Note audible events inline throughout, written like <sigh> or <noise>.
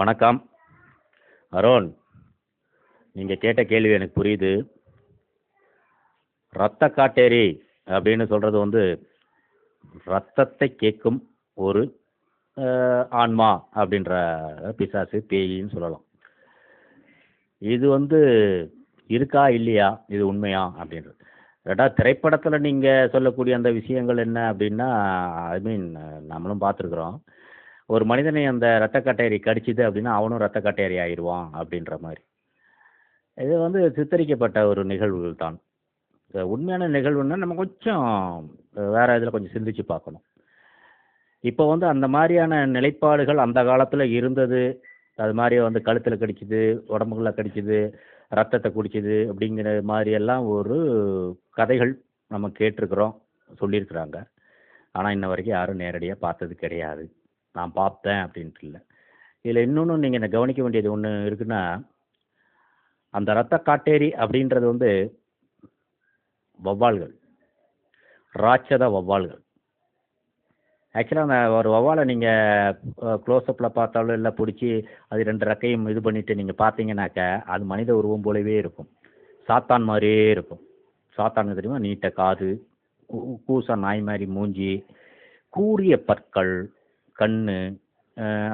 வணக்கம். அருண் நீங்கள் கேட்ட கேள்வி எனக்கு புரியுது. ரத்த காட்டேரி அப்படின்னு சொல்கிறது வந்து ரத்தத்தை கேட்கும் ஒரு ஆன்மா அப்படின்ற பிசாசு பேயின்னு சொல்லலாம். இது வந்து இருக்கா இல்லையா? இது உண்மையா அப்படின்றது. ரெண்டாவது திரைப்படத்தில் நீங்கள் சொல்லக்கூடிய அந்த விஷயங்கள் என்ன அப்படின்னா ஐ மீன் நம்மளும் பார்த்துருக்குறோம். ஒரு மனிதனை அந்த ரத்த கட்டையரி கடிச்சிது அப்படின்னா அவனும் ரத்த கட்டையரி ஆயிடுவான் அப்படின்ற மாதிரி. இது வந்து சித்தரிக்கப்பட்ட ஒரு நிகழ்வுகள் தான். உண்மையான நிகழ்வுன்னா நம்ம கொஞ்சம் வேற இதில் கொஞ்சம் சிந்திச்சு பார்க்கணும். இப்போ வந்து அந்த மாதிரியான நிலைப்பாடுகள் அந்த காலத்தில் இருந்தது. அது மாதிரி வந்து கழுத்தில் கடிச்சுது உடம்புக்குள்ள கடிச்சுது ரத்தத்தை குடிச்சுது அப்படிங்கிற மாதிரியெல்லாம் ஒரு கதைகள் நம்ம கேட்டிருக்கிறோம் சொல்லியிருக்கிறாங்க. ஆனால் இன்ன வரைக்கும் யாரும் நேரடியாக பார்த்தது கிடையாது. நான் பார்த்தேன் அப்படின்ட்டு இல்லை. இதில் இன்னொன்று நீங்கள் கவனிக்க வேண்டியது ஒன்று இருக்குன்னா அந்த ரத்த காட்டேரி அப்படின்றது வந்து வவ்வால்கள் ராட்சத வவ்வால்கள் ஆக்சுவலாக அந்த ஒரு வவ்வாலை நீங்கள் க்ளோஸ்அப்பில் பார்த்தாலும் இல்லை பிடிச்சி அது ரெண்டு ரெக்கையும் இது பண்ணிவிட்டு நீங்கள் பார்த்தீங்கன்னாக்க அது மனித உருவம் போலவே இருக்கும். சாத்தான் மாதிரியே இருக்கும். சாத்தானுக்கு தெரியுமா? நீட்ட காது கூ- கூச நாய் மாதிரி மூஞ்சி கூரிய பற்கள் கண்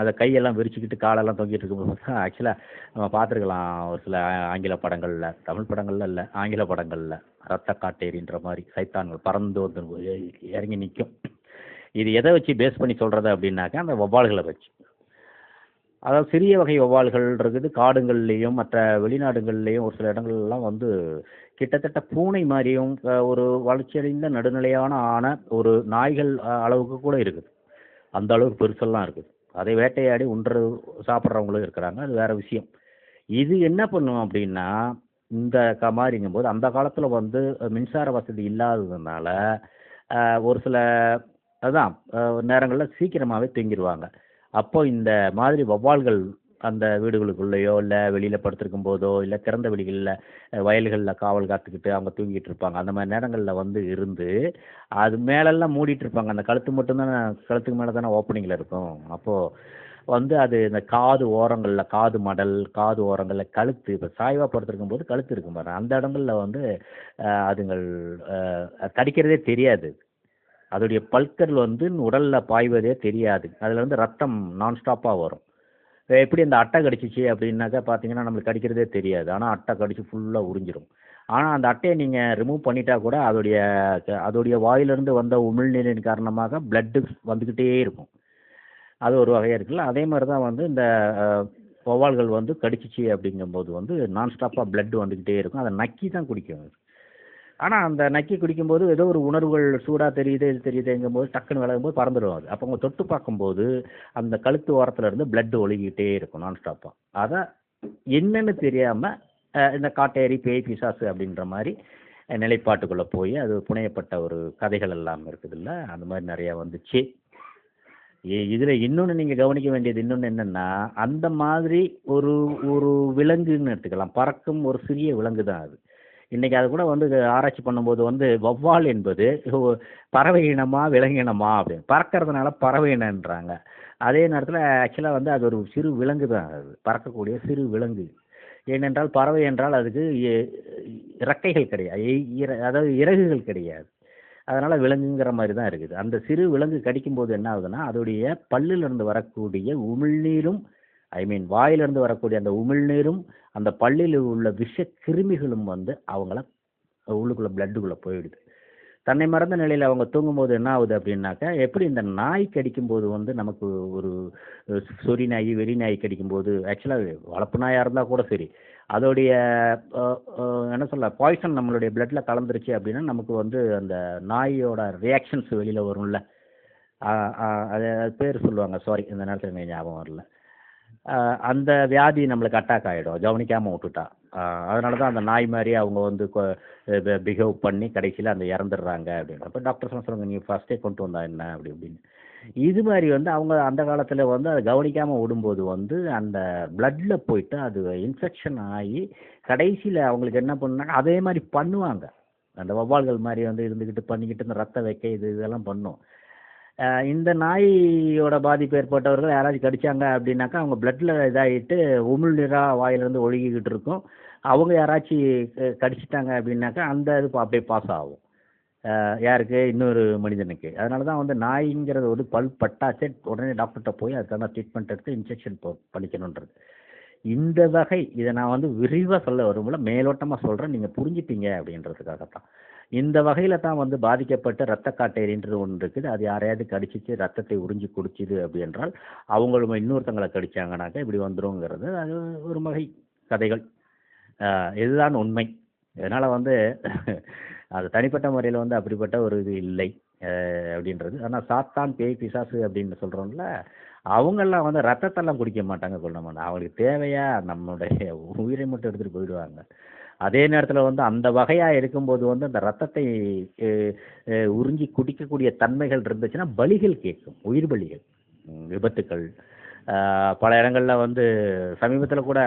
அதை கையெல்லாம் விரிச்சுக்கிட்டு காலெல்லாம் தொங்கிட்டு இருக்கும்போது ஆக்சுவலாக நம்ம பார்த்துருக்கலாம் ஒரு சில ஆங்கில படங்களில். தமிழ் படங்கள்ல இல்லை ஆங்கில படங்களில். ரத்த காட்டேரின்ற மாதிரி சைத்தான்கள் பறந்து வந்து இறங்கி நிற்கும் இது எதை வச்சு பேஸ் பண்ணி சொல்கிறது அப்படின்னாக்கா அந்த வவ்வால்களை வச்சு. அதாவது சிறிய வகை வவ்வால்கள் இருக்குது. காடுங்கள்லேயும் மற்ற வெளிநாடுகள்லேயும் ஒரு சில இடங்கள்லாம் வந்து கிட்டத்தட்ட பூனை மாதிரியும் ஒரு வளர்ச்சியடைந்த நடுநிலையான ஆன ஒரு நாய்கள் அளவுக்கு கூட இருக்குது. அந்த அளவுக்கு பெருசெல்லாம் இருக்குது. அதை வேட்டையாடி உண்ற சாப்பிட்றவங்களும் இருக்கிறாங்க. அது வேற விஷயம். இது என்ன பண்ணும் அப்படின்னா இந்த மாதிரிங்கும் போது அந்த காலத்தில் வந்து மின்சார வசதி இல்லாததுனால ஒரு சில அதான் நேரங்களில் சீக்கிரமாகவே தூங்கிடுவாங்க அப்போ இந்த மாதிரி வவ்வால்கள் அந்த வீடுகளுக்குள்ளேயோ இல்லை வெளியில் படுத்திருக்கும் போதோ இல்லை திறந்த வெளிகளில் வயல்களில் காவல் காத்துக்கிட்டு அவங்க தூங்கிட்டு இருப்பாங்க. அந்த மாதிரி நேரங்களில் வந்து இருந்து அது மேலெல்லாம் மூடிட்டு இருப்பாங்க. அந்த கழுத்து மட்டும்தானே கழுத்துக்கு மேலே தானே ஓப்பனிங்கில் இருக்கும். அப்போது வந்து அது இந்த காது ஓரங்களில் காது மடல் காது ஓரங்களில் கழுத்து இப்போ சாய்வாக படுத்திருக்கும் போது கழுத்து இருக்கும் பாருங்க. அந்த இடங்களில் வந்து அதுங்கள் கடிக்கிறதே தெரியாது. அதோடைய பல்கர் வந்து உடலில் பாய்வதே தெரியாது. அதில் வந்து ரத்தம் நான் ஸ்டாப்பாக வரும். எப்படி அந்த அட்டை கடிச்சிச்சு அப்படின்னாக்கா பார்த்தீங்கன்னா நம்மளுக்கு கடிக்கிறதே தெரியாது. ஆனால் அட்டை கடிச்சு ஃபுல்லாக உறிஞ்சிரும். ஆனால் அந்த அட்டையை நீங்கள் ரிமூவ் பண்ணிட்டா கூட அதோடைய அதோடைய வாயிலிருந்து வந்த உமிழ்நீரின் காரணமாக பிளட்டு வந்துக்கிட்டே இருக்கும். அது ஒரு வகையாக இருக்குல்ல. அதே மாதிரி தான் வந்து இந்த அஹ், வௌவால்கள் வந்து கடிச்சிச்சு அப்படிங்கும்போது வந்து நான்ஸ்டாப்பாக பிளட் வந்துக்கிட்டே இருக்கும். அதை நக்கி தான் குடிக்கும் அது. ஆனால் அந்த நக்கி குடிக்கும்போது ஏதோ ஒரு உணர்வுகள் சூடாக தெரியுது இது தெரியுதுங்கும் போது டக்குன்னு விலகும்போது பறந்துடும் அது. அப்போ அவங்க தொட்டு பார்க்கும்போது அந்த கழுத்து ஓரத்துலேருந்து பிளட் ஒழுகிட்டே இருக்கும் நான் ஸ்டாப்பாக அதை என்னன்னு தெரியாமல் இந்த காட்டேரி பேய் பிசாசு அப்படின்ற மாதிரி நிலைப்பாட்டுக்குள்ளே போய் அது புனையப்பட்ட ஒரு கதைகள் எல்லாம் இருக்குதுல்ல அந்த மாதிரி நிறையா வந்துச்சு. இதில் இன்னொன்று நீங்கள் கவனிக்க வேண்டியது இன்னொன்று என்னன்னா அந்த மாதிரி ஒரு ஒரு விலங்குன்னு எடுத்துக்கலாம். பறக்கும் ஒரு சிறிய விலங்கு தான் அது. இன்னைக்கு அது கூட வந்து ஆராய்ச்சி பண்ணும்போது வந்து வௌவால் என்பது பறவை இனமா விலங்கு இனமா அப்படின்னு. பறக்கிறதுனால பறவை இனன்றாங்க. அதே நேரத்தில் ஆக்சுவலாக வந்து அது ஒரு சிறு விலங்கு தான் அது. பறக்கக்கூடிய சிறு விலங்கு. ஏனென்றால் பறவை என்றால் அதுக்கு இ- இறக்கைகள் கிடையாது. இற- அதாவது இறகுகள் கிடையாது. அதனால் விலங்குங்கிற மாதிரி தான் இருக்குது. அந்த சிறு விலங்கு கடிக்கும்போது என்ன ஆகுதுன்னா அதோடைய பல்லிலிருந்து வரக்கூடிய உமிழ்நீரும் ஐ மீன் வாயிலிருந்து வரக்கூடிய அந்த உமிழ்நீரும் அந்த பள்ளியில் உள்ள விஷ கிருமிகளும் வந்து அவங்கள உள்ளுக்குள்ள பிளட்டுக்குள்ளே போயிடுது. தன்னை மறந்த நிலையில் அவங்க தூங்கும்போது என்ன ஆகுது அப்படின்னாக்கா எப்படி இந்த நாய் கடிக்கும்போது வந்து நமக்கு ஒரு சொறி நாய் வெறி நாய் கடிக்கும்போது ஆக்சுவலாக வளர்ப்பு நாயாக இருந்தால் கூட சரி அதோடைய என்ன சொல்ல பாய்சன் நம்மளுடைய பிளட்டில் கலந்துருச்சு அப்படின்னா நமக்கு வந்து அந்த நாயோட ரியாக்ஷன்ஸ் வெளியில் வரும்ல. அது அது பேர் சொல்லுவாங்க சாரி இந்த நேரத்தில் எனக்கு ஞாபகம் வரல. அந்த வியாதி நம்மளுக்கு அட்டாக் ஆகிடும் கவனிக்காமல் விட்டுட்டா. அதனால தான் அந்த நாய் மாதிரி அவங்க வந்து பிஹேவ் பண்ணி கடைசியில் அந்த இறந்துடுறாங்க அப்படின்னு. அப்போ டாக்டர் சொல்லுவாங்க நீங்கள் ஃபஸ்ட்டே கொண்டு வந்தா என்ன? அப்படி அப்படின்னு இது மாதிரி வந்து அவங்க அந்த காலத்தில் வந்து அதை கவனிக்காமல் விடும்போது வந்து அந்த பிளட்டில் போயிட்டு அது இன்ஃபெக்ஷன் ஆகி கடைசியில் அவங்களுக்கு என்ன பண்ணாங்க அதே மாதிரி பண்ணுவாங்க. அந்த வவ்வால்கள் மாதிரி வந்து இருந்துக்கிட்டு பண்ணிக்கிட்டு இந்த ரத்த வைக்க இது இதெல்லாம் பண்ணும். இந்த நாயோட பாதிப்பு ஏற்பட்டவர்கள் யாராச்சும் கடிச்சாங்க அப்படின்னாக்கா அவங்க ப்ளட்டில் இதாகிட்டு உமிழ் வாயிலேருந்து வாயிலிருந்து ஒழுகிக்கிட்டு இருக்கும். அவங்க யாராச்சும் க- கடிச்சிட்டாங்க அப்படின்னாக்கா அந்த இது அப்படியே பாஸ் ஆகும். யாருக்கு? இன்னொரு மனிதனுக்கு. அதனால தான் வந்து நாய்ங்கிறது ஒரு பல் பட்டாச்சே உடனே டாக்டர்கிட்ட போய் அதுக்கான ட்ரீட்மெண்ட் எடுத்து இன்ஜெக்ஷன் போ பண்ணிக்கணுன்றது. இந்த வகை இதை நான் வந்து விரிவாக சொல்ல வரும்போது மேலோட்டமாக சொல்கிறேன் நீங்கள் புரிஞ்சுப்பீங்க அப்படின்றதுக்காகத்தான். இந்த வகையில் தான் வந்து பாதிக்கப்பட்ட ரத்த காட்டேரின்றது ஒன்று இருக்குது. அது யாரையாவது கடிச்சிச்சு ரத்தத்தை உறிஞ்சி குடிச்சிது அப்படி என்றால் அவங்களும் இன்னொருத்தங்களை கடிச்சாங்கனாக்கா இப்படி வந்துருங்கிறது. அது ஒரு வகை கதைகள். இதுதான் உண்மை. இதனால் வந்து அது தனிப்பட்ட முறையில் வந்து அப்படிப்பட்ட ஒரு இது இல்லை அப்படின்றது. ஆனால் சாத்தான் பேய் பிசாசு அப்படின்னு சொல்கிறோம்ல அவங்கெல்லாம் வந்து ரத்தத்தெல்லாம் குடிக்க மாட்டாங்க கொள்ள மாட்டாங்க. அவங்களுக்கு தேவையா? நம்மளுடைய உயிரை மட்டும் எடுத்துகிட்டு போயிடுவாங்க. அதே நேரத்தில் வந்து அந்த வகையாக இருக்கும்போது வந்து அந்த ரத்தத்தை உறிஞ்சி குடிக்கக்கூடிய தன்மைகள் இருந்துச்சுன்னா பலிகள் கேட்கும் உயிர் பலிகள் விபத்துக்கள். பல இடங்களில் வந்து சமீபத்தில் கூட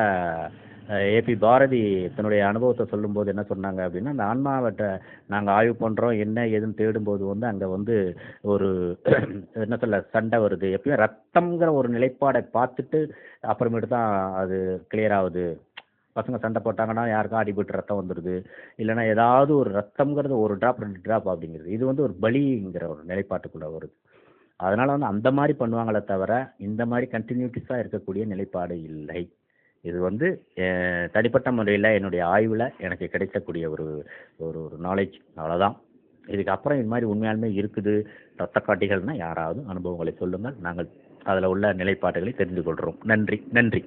ஏபி பாரதி தன்னுடைய அனுபவத்தை சொல்லும்போது என்ன சொன்னாங்க அப்படின்னா அந்த ஆன்மாவட்ட நாங்கள் ஆய்வு பண்ணுறோம் என்ன ஏதுன்னு தேடும்போது வந்து அங்கே வந்து ஒரு <clears throat> என்ன சொல்ல சண்டை வருது. எப்பயும் ரத்தம்ங்கிற ஒரு நிலைப்பாடை பார்த்துட்டு அப்புறமேட்டு தான் அது கிளியர் ஆகுது. பசங்க சண்டை போட்டாங்கன்னா யாருக்கும் அடிபட்டு ரத்தம் வந்துடுது இல்லைன்னா ஏதாவது ஒரு ரத்தம்ங்கிறது ஒரு ட்ராப் ரெண்டு ட்ராப் அப்படிங்கிறது. இது வந்து ஒரு பலிங்கிற ஒரு நிலைப்பாட்டுக்குள்ளே வருது. அதனால் வந்து அந்த மாதிரி பண்ணுவாங்களே தவிர இந்த மாதிரி கண்டினியூட்டிஸாக இருக்கக்கூடிய நிலைப்பாடு இல்லை. இது வந்து தனிப்பட்ட முறையில் என்னுடைய ஆய்வில் எனக்கு கிடைக்கக்கூடிய ஒரு ஒரு ஒரு நாலேஜ் அவ்வளோதான் இதுக்கப்புறம் இது மாதிரி உண்மையாலுமே இருக்குது. ரத்த காட்டிகள்னால் யாராவது அனுபவங்களை சொல்லுங்கள். நாங்கள் அதில் உள்ள நிலைப்பாடுகளை தெரிந்து கொள்கிறோம் நன்றி. நன்றி.